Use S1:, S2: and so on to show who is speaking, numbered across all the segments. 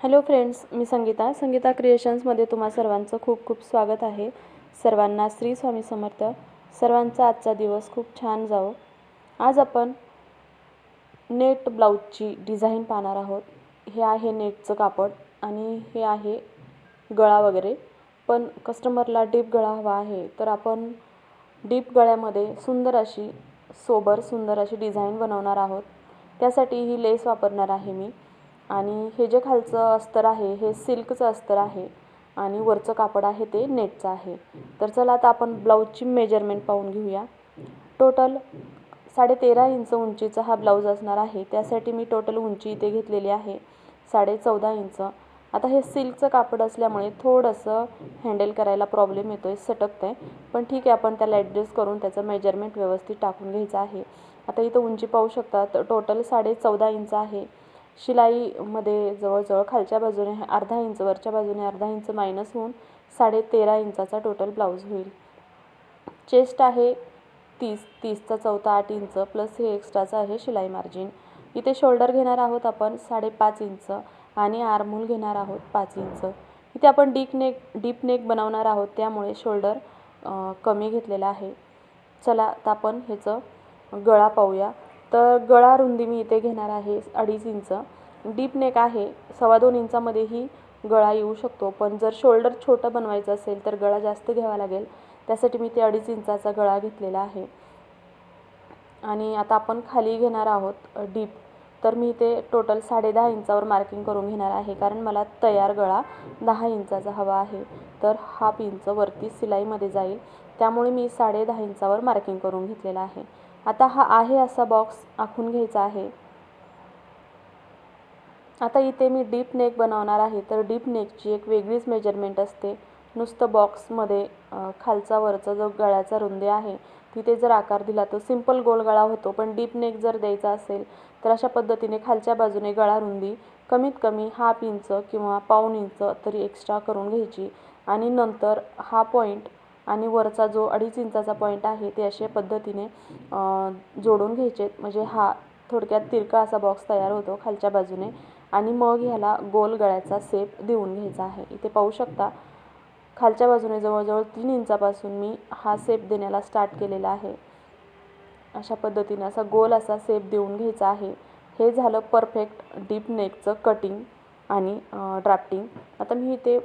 S1: Hello friends मी संगीता. संगीता क्रिएशन्समध्ये तुम्हा सर्वांचं खूप खूप स्वागत आहे. सर्वांना श्री स्वामी समर्थ. सर्वांचा आजचा दिवस खूप छान जावो. आज आपण नेट ब्लाऊजची डिझाईन पाहणार आहोत. हे आहे नेटचं कापड आणि हे आहे गळा वगैरे. पण कस्टमरला डीप गळा हवा आहे तर आपण डीप गळ्यामध्ये सुंदर अशी सोबर सुंदर अशी डिझाईन बनवणार आहोत. त्यासाठी ही लेस वापरणार आहे मी. आणि हे जे खालचं अस्तर आहे हे सिल्कचं अस्तर आहे आणि वरचं कापड आहे ते नेटचं आहे. तर चला आता आपण ब्लाऊजची मेजरमेंट पाहून घेऊया. टोटल साडे तेरा इंच उंचीचा हा ब्लाऊज असणार आहे. त्यासाठी मी टोटल उंची इथे घेतलेली आहे साडे चौदा इंच. आता हे सिल्कचं कापड असल्यामुळे थोडंसं हँडल करायला प्रॉब्लेम येतो आहे सटकतं आहे पण ठीक आहे आपण त्याला ॲडजस्ट करून त्याचं मेजरमेंट व्यवस्थित टाकून घ्यायचं आहे. आता इथं उंची पाहू शकतात टोटल साडे चौदा इंच आहे. शिलाईमध्ये जवळजवळ खालच्या बाजूने अर्धा इंच वरच्या बाजूने अर्धा इंच मायनस होऊन साडे तेरा इंचाचा टोटल ब्लाऊज होईल. चेस्ट आहे तीस तीसचा चौथा आठ इंच प्लस हे एक्स्ट्राचं आहे शिलाई मार्जिन इथे शोल्डर घेणार आहोत आपण साडेपाच इंच आणि आर्मूल घेणार आहोत पाच इंच. इथे आपण डीप नेक डीप नेक बनवणार आहोत त्यामुळे शोल्डर कमी घेतलेला आहे. चला आता आपण ह्याचं गळा पाहूया. तर गळा रुंदी मी इथे घेणार आहे अडीच इंच. डीप नेक आहे सव्वा दोन इंचामध्येही गळा येऊ शकतो. पण जर शोल्डर छोटं बनवायचं असेल तर गळा जास्त घ्यावा लागेल. त्यासाठी मी ते अडीच इंचाचा गळा घेतलेला आहे. आणि आता आपण खाली घेणार आहोत डीप. तर मी ते टोटल साडे दहा इंचावर मार्किंग करून घेणार आहे कारण मला तयार गळा दहा इंचाचा हवा आहे. तर हाफ इंच वरती सिलाईमध्ये जाईल. त्यामुळे मी साडे दहा इंचावर मार्किंग करून घेतलेला आहे. आता हा आहे असा बॉक्स आखून घ्यायचा आहे. आता इथे मी डीप नेक बनवणार आहे. तर डीप नेकची एक वेगळीच मेजरमेंट असते. नुसतं बॉक्समध्ये खालचा वरचा जो गळ्याचा रुंदी आहे तिथे जर आकार दिला तर सिंपल गोल गळा होतो. पण डीप नेक जर द्यायचा असेल तर अशा पद्धतीने खालच्या बाजूने गळा रुंदी कमीत कमी हाफ इंच किंवा पाऊण इंच तरी एक्स्ट्रा करून घ्यायची. आणि नंतर हा पॉईंट आणि वरचा जो अडीच इंचाचा पॉईंट आहे ते अशा पद्धतीने जोडून घ्यायचे. म्हणजे हा थोडक्यात तिरका असा बॉक्स तयार होतो खालच्या बाजूने. आणि मग ह्याला गोल गळ्याचा सेप देऊन घ्यायचा आहे. इथे पाहू शकता खालच्या बाजूने जवळजवळ तीन इंचापासून मी हा सेप देण्याला स्टार्ट केलेला आहे. अशा पद्धतीने असा गोल असा सेप देऊन घ्यायचा आहे. हे झालं परफेक्ट डीप नेकचं कटिंग आणि ड्राफ्टिंग आता मी इथे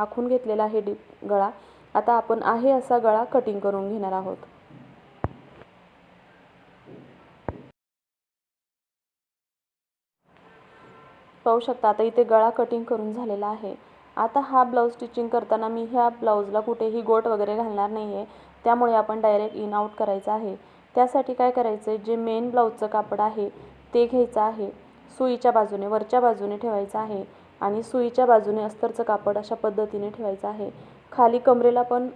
S1: आखून घेतलेला आहे डीप गळा. आता आपण आहे असा गळा कटिंग करून घेणार आहोत. पाहू शकता आता इथे गळा कटिंग करून झालेला आहे. आता हा ब्लाऊज स्टिचिंग करताना मी ह्या ब्लाऊजला कुठेही गोट वगैरे घालणार नाही आहे त्यामुळे आपण डायरेक्ट इन आउट करायचं आहे. त्यासाठी काय करायचं आहे जे मेन ब्लाऊजचं कापड आहे ते घ्यायचं आहे. सुईच्या बाजूने वरच्या बाजूने ठेवायचं आहे. आणि सुईच्या बाजूने अस्तरचं कापड अशा पद्धतीने ठेवायचं आहे. खाली कमरेला पण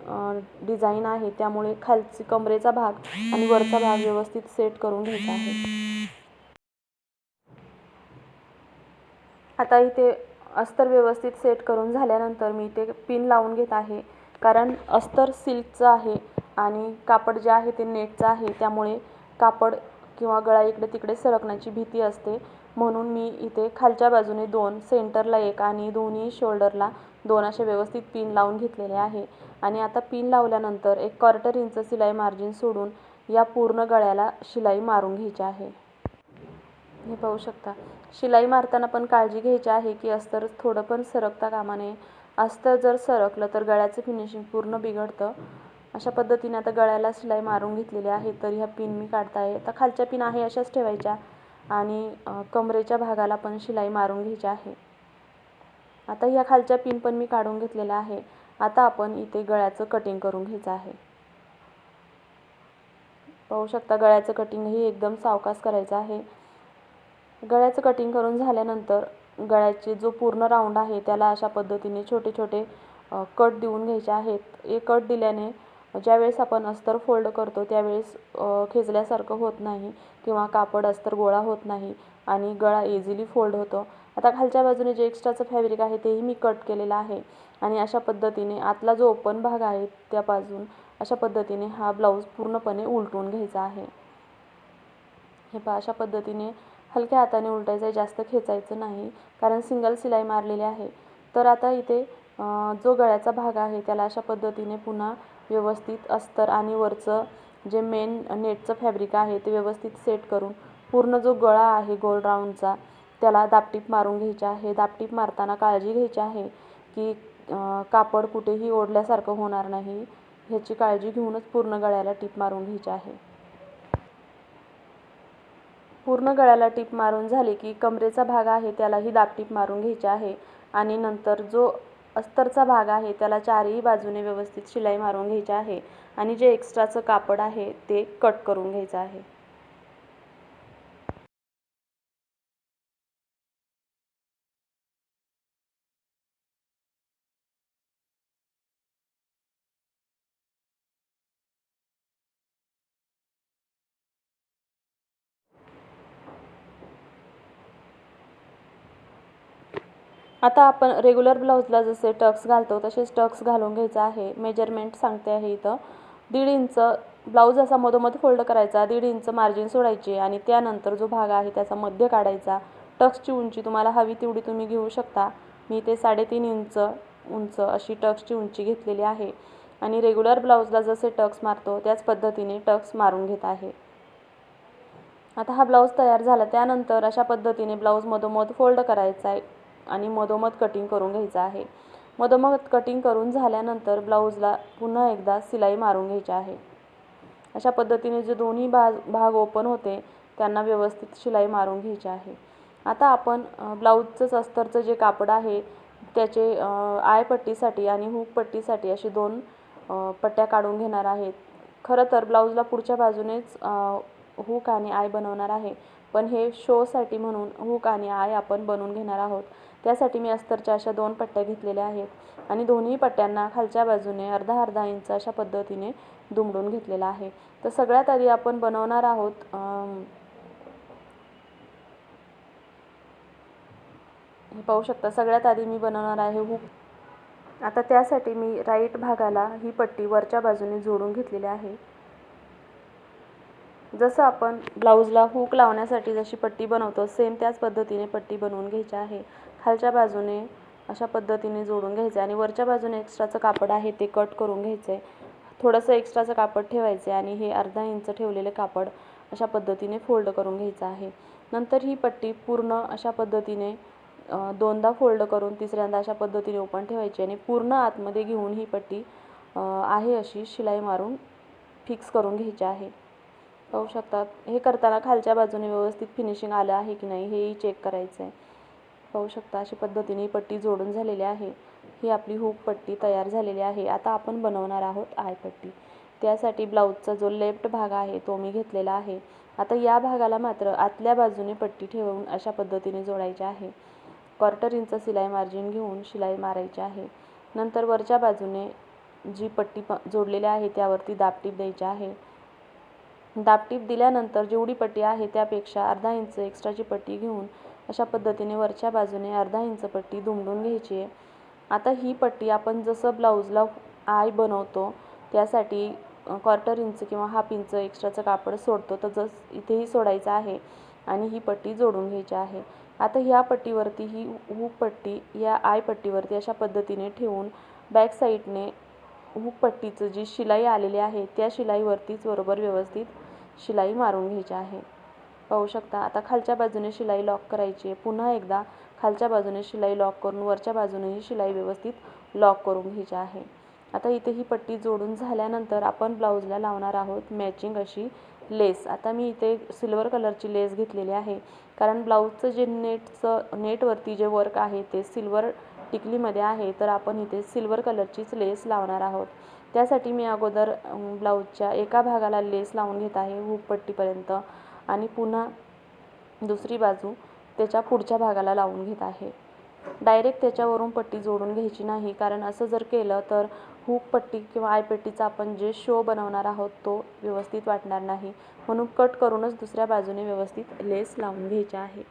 S1: डिझाईन आहे. त्यामुळे खालची कमरेचा भाग आणि वरचा भाग व्यवस्थित सेट करून घ्यायचा आहे. आता इथे अस्तर व्यवस्थित सेट करून झाल्यानंतर मी इथे पिन लावून घेत आहे. कारण अस्तर सिल्कचं आहे आणि कापड जे आहे ते नेटचं आहे. त्यामुळे कापड किंवा गळा इकडे तिकडे सरकण्याची भीती असते. म्हणून मी इथे खालच्या बाजूने दोन सेंटरला एक आणि दोन्ही शोल्डरला दोन असे व्यवस्थित पिन लावून घेतलेले आहे. आणि आता पिन लावल्यानंतर एक क्वार्टर इंच शिलाई मार्जिन सोडून या पूर्ण गळ्याला शिलाई मारून घ्यायची आहे. हे पाहू शकता. शिलाई मारताना पण काळजी घ्यायची आहे की अस्तर थोडं पण सरकता कामा नये. अस्तर जर सरकलं तर गळ्याचं फिनिशिंग पूर्ण बिघडतं. अशा पद्धतीने आता गळ्याला शिलाई मारून घेतलेली आहे. तर ह्या पिन मी काढताय. आता खालच्या पिन आहे अशाच ठेवायच्या. आणि कमरेच्या भागाला पण शिलाई मारून घ्यायची आहे. आता ह्या खालच्या पिन पण मी काढून घेतलेल्या आहे. आता आपण इथे गळ्याचं कटिंग करून घ्यायचं आहे. पाहू शकता गळ्याचं कटिंगही एकदम सावकाश करायचं आहे. गळ्याचं कटिंग करून झाल्यानंतर गळ्याचे जो पूर्ण राऊंड आहे त्याला अशा पद्धतीने छोटे छोटे कट देऊन घ्यायचे आहेत. हे कट दिल्याने ज्यावेळेस आपण अस्तर फोल्ड करतो त्यावेळेस खेचल्यासारखं होत नाही किंवा कापड अस्तर गोळा होत नाही आणि गळा इझिली फोल्ड होतो. आता खालच्या बाजूने जे एक्स्ट्राचं फॅब्रिक आहे तेही मी कट केलेलं आहे आणि अशा पद्धतीने आतला जो ओपन भाग आहे त्या बाजून अशा पद्धतीने हा ब्लाऊज पूर्णपणे उलटून घ्यायचा आहे. हे पहा अशा पद्धतीने हलक्या हाताने उलटायचं आहे जास्त खेचायचं नाही कारण सिंगल शिलाई मारलेली आहे. तर आता इथे जो गळ्याचा भाग आहे त्याला अशा पद्धतीने पुन्हा व्यवस्थित अस्तर आणि वरचं जे मेन नेटचं फॅब्रिक आहे ते व्यवस्थित सेट करून पूर्ण जो गळा आहे गोल राऊंडचा त्याला दापटीप मारून घ्यायची आहे. दापटीप मारताना काळजी घ्यायची आहे की कापड कुठेही ओढल्यासारखं होणार नाही. ह्याची काळजी घेऊनच पूर्ण गळ्याला टीप मारून घ्यायची आहे. पूर्ण गळ्याला टीप मारून झाली की कमरेचा भाग आहे त्यालाही दापटीप मारून घ्यायची आहे. आणि नंतर जो अस्तरचा भाग आहे. त्याला चारही बाजूने व्यवस्थित शिलाई मारून घ्यायची आहे आणि जे एक्स्ट्राचं कापड आहे ते कट करून घ्यायचं आहे. आता आपण रेग्युलर ब्लाऊजला जसे टक्स घालतो तसेच टक्स घालून घ्यायचं आहे. मेजरमेंट सांगते आहे इथं. दीड इंच ब्लाऊज असा मधोमध फोल्ड करायचा दीड इंच मार्जिन सोडायची आणि त्यानंतर जो भाग आहे त्याचा मध्य काढायचा. टक्सची उंची तुम्हाला हवी तेवढी तुम्ही घेऊ शकता. मी ते साडेतीन इंच उंच अशी टक्सची उंची घेतलेली आहे. आणि रेग्युलर ब्लाऊजला जसे टक्स मारतो त्याच पद्धतीने टक्स मारून घेत आहे. आता हा ब्लाऊज तयार झाला. त्यानंतर अशा पद्धतीने ब्लाऊज मधोमध फोल्ड करायचा आहे. आणि मधोमध कटिंग करून घ्यायचं आहे. मधोमध कटिंग करून झाल्यानंतर ब्लाऊजला पुन्हा एकदा शिलाई मारून घ्यायची आहे. अशा पद्धतीने जे दोन्ही भाग भाग ओपन होते त्यांना व्यवस्थित शिलाई मारून घ्यायची आहे. आता आपण ब्लाऊजचंच अस्तरचं जे कापड आहे त्याचे आय आयपट्टीसाठी आणि हुक पट्टीसाठी अशी दोन पट्ट्या काढून घेणार आहेत. खरं तर ब्लाऊजला पुढच्या बाजूनेच हुक आणि आय बनवणार आहे. पण हे शोसाठी म्हणून हुक आणि आय आपण बनवून घेणार आहोत. त्यासाठी मी अस्तरच्या अशा दोन पट्ट्या घेतलेल्या आहेत आणि दोन्ही पट्ट्यांना खालच्या बाजूने अर्धा अर्धा इंच अशा पद्धतीने दुमडून घेतलेला आहे. तर सगळ्यात आधी आपण बनवणार आहोत हे पाहू शकता सगळ्यात आधी मी बनवणार आहे हुक. आता त्यासाठी मी राईट भागाला ही पट्टी वरच्या बाजूने जोडून घेतलेली आहे. जसं आपण ब्लाऊजला हुक लावण्यासाठी जशी पट्टी बनवतो सेम त्याच पद्धतीने पट्टी बनवून घ्यायची आहे. खालच्या बाजूने अशा पद्धतीने जोडून घ्यायचं आहे आणि वरच्या बाजूने एक्स्ट्राचं कापड आहे ते कट करून घ्यायचं. आहे थोडंसं एक्स्ट्राचं कापड ठेवायचं आहे आणि हे अर्धा इंच ठेवलेले कापड अशा पद्धतीने फोल्ड करून घ्यायचं आहे. नंतर ही पट्टी पूर्ण अशा पद्धतीने दोनदा फोल्ड करून तिसऱ्यांदा अशा पद्धतीने ओपन ठेवायची आणि पूर्ण आतमध्ये घेऊन ही पट्टी आहे अशी शिलाई मारून फिक्स करून घ्यायची आहे. पाहू शकतात हे करताना खालच्या बाजूने व्यवस्थित फिनिशिंग आलं आहे की नाही हेही चेक करायचं आहे पाहू शकता अशी पद्धतीने पट्टी जोडून झालेली आहे. ही आपली हूप पट्टी तयार झालेली आहे. आता आपण बनवणार आहोत आय पट्टी. त्यासाठी ब्लाऊजचा जो लेफ्ट भाग आहे तो मी घेतलेला आहे. आता या भागाला मात्र आतल्या बाजूने पट्टी ठेवून अशा पद्धतीने जोडायची आहे. क्वार्टर इंच शिलाई मार्जिन घेऊन शिलाई मारायची आहे. नंतर वरच्या बाजूने जी पट्टी प जोडलेली आहे त्यावरती दापटीप द्यायची आहे. दापटीप दिल्यानंतर जेवढी पट्टी आहे त्यापेक्षा अर्धा इंच एक्स्ट्राची पट्टी घेऊन अशा पद्धतीने वरच्या बाजूने अर्धा इंच पट्टी दुमडून घ्यायची आहे. आता ही पट्टी आपण जसं ब्लाऊजला आय बनवतो त्यासाठी क्वार्टर इंच किंवा हाफ इंच एक्स्ट्राचं कापड सोडतो तर जस इथेही सोडायचं आहे आणि ही पट्टी जोडून घ्यायची आहे. आता ह्या पट्टीवरती ही हुक पट्टी या आय पट्टीवरती अशा पद्धतीने ठेवून बॅक साईडने हुक पट्टीचं जी शिलाई आलेली आहे त्या शिलाईवरतीच बरोबर व्यवस्थित शिलाई मारून घ्यायची आहे. पाहू शकता. आता खालच्या बाजूने शिलाई लॉक करायची आहे. पुन्हा एकदा खालच्या बाजूने शिलाई लॉक करून वरच्या बाजूनेही शिलाई व्यवस्थित लॉक करून घ्यायची आहे. आता इथे ही पट्टी जोडून झाल्यानंतर आपण ब्लाऊजला लावणार आहोत मॅचिंग अशी लेस आता मी इथे सिल्वर कलरची लेस घेतलेली आहे. कारण ब्लाऊजचं जे नेटचं नेटवरती जे वर्क आहे ते सिल्वर टिकलीमध्ये आहे तर आपण इथे सिल्वर कलरचीच लेस लावणार आहोत. त्यासाठी मी अगोदर ब्लाऊजच्या एका भागाला लेस लावून घेत आहे हुक पट्टीपर्यंत आणि पुन्हा दुसरी बाजू त्याच्या पुढच्या भागाला लावून घेत आहे. डायरेक्ट त्याच्यावरून पट्टी जोडून घ्यायची नाही कारण असं जर केलं तर हुक पट्टी किंवा आयपट्टीचा आपण जे शो बनवणार आहोत तो व्यवस्थित वाटणार नाही. म्हणून कट करूनच दुसऱ्या बाजूने व्यवस्थित लेस लावून घ्यायची आहे.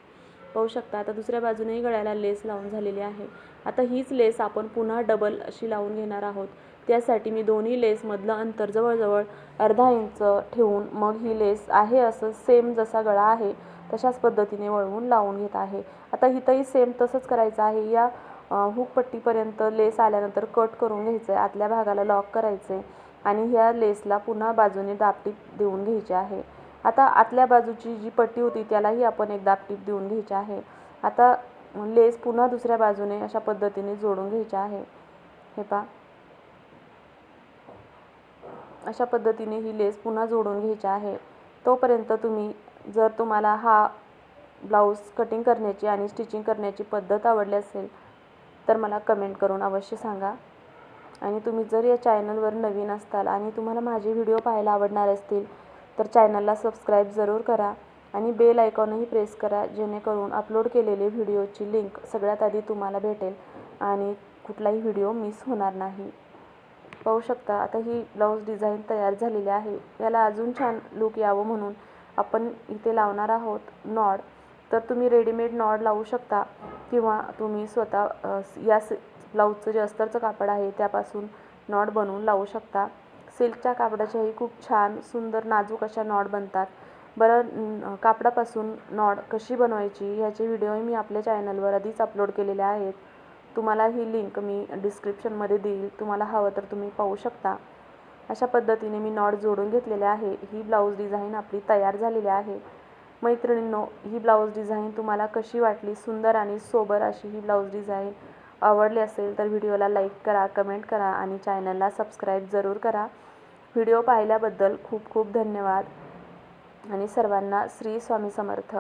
S1: पाहू शकता आता दुसऱ्या बाजूनेही गळ्याला लेस लावून झालेली आहे. आता हीच लेस आपण पुन्हा डबल अशी लावून घेणार आहोत. त्यासाठी मी दोन्ही लेसमधलं अंतर जवळजवळ अर्धा इंच ठेवून मग ही लेस आहे असं सेम जसा गळा आहे तशाच पद्धतीने वळवून लावून घेत आहे. आता इथंही सेम तसंच करायचं आहे. या हुकपट्टीपर्यंत लेस आल्यानंतर कट करून घ्यायचं आहे आतल्या भागाला लॉक करायचं आहे आणि ह्या लेसला पुन्हा बाजूने दापटीप देऊन घ्यायची आहे. आता आतल्या बाजूची जी पट्टी होती त्यालाही आपण एक दापटीप देऊन घ्यायची आहे. आता लेस पुन्हा दुसऱ्या बाजूने अशा पद्धतीने जोडून घ्यायची आहे. हे पा अशा पद्धतीने ही लेस पुन्हा जोडून घ्यायची आहे. तोपर्यंत तुम्ही जर तुम्हाला हा ब्लाऊज कटिंग करण्याची आणि स्टिचिंग करण्याची पद्धत आवडली असेल तर मला कमेंट करून अवश्य सांगा. आणि तुम्ही जर या चॅनलवर नवीन असताल आणि तुम्हाला माझे व्हिडिओ पाहायला आवडणार असतील तर चॅनलला सबस्क्राईब जरूर करा आणि बेल आयकॉनही प्रेस करा जेणेकरून अपलोड केलेले व्हिडिओची लिंक सगळ्यात आधी तुम्हाला भेटेल आणि कुठलाही व्हिडिओ मिस होणार नाही. पाहू शकता आता ही ब्लाऊज डिझाईन तयार झालेली आहे. याला अजून छान लूक यावं म्हणून आपण इथे लावणार आहोत नॉड. तर तुम्ही रेडीमेड नॉड लावू शकता किंवा तुम्ही स्वतः या सि ब्लाऊजचं जे अस्तरचं कापड आहे त्यापासून नॉड बनवून लावू शकता. सिल्कच्या कापडाच्याही खूप छान सुंदर नाजूक अशा नॉड बनतात. बरं कापडापासून नॉड कशी बनवायची ह्याचे व्हिडिओही मी आपल्या चॅनलवर आधीच अपलोड केलेले आहेत. तुम्हाला ही लिंक मी डिस्क्रिप्शनमध्ये देईल. तुम्हाला हवं तर तुम्ही पाहू शकता. अशा पद्धतीने मी नॉट जोडून घेतलेले आहे. ही ब्लाऊज डिझाईन आपली तयार झालेली आहे. मैत्रिणींनो ही ब्लाऊज डिझाईन तुम्हाला कशी वाटली? सुंदर आणि सोबर अशी ही ब्लाऊज डिझाईन आवडली असेल तर व्हिडिओला लाईक करा कमेंट करा आणि चॅनलला सबस्क्राईब जरूर करा. व्हिडिओ पाहिल्याबद्दल खूप खूप धन्यवाद. आणि सर्वांना श्री स्वामी समर्थ.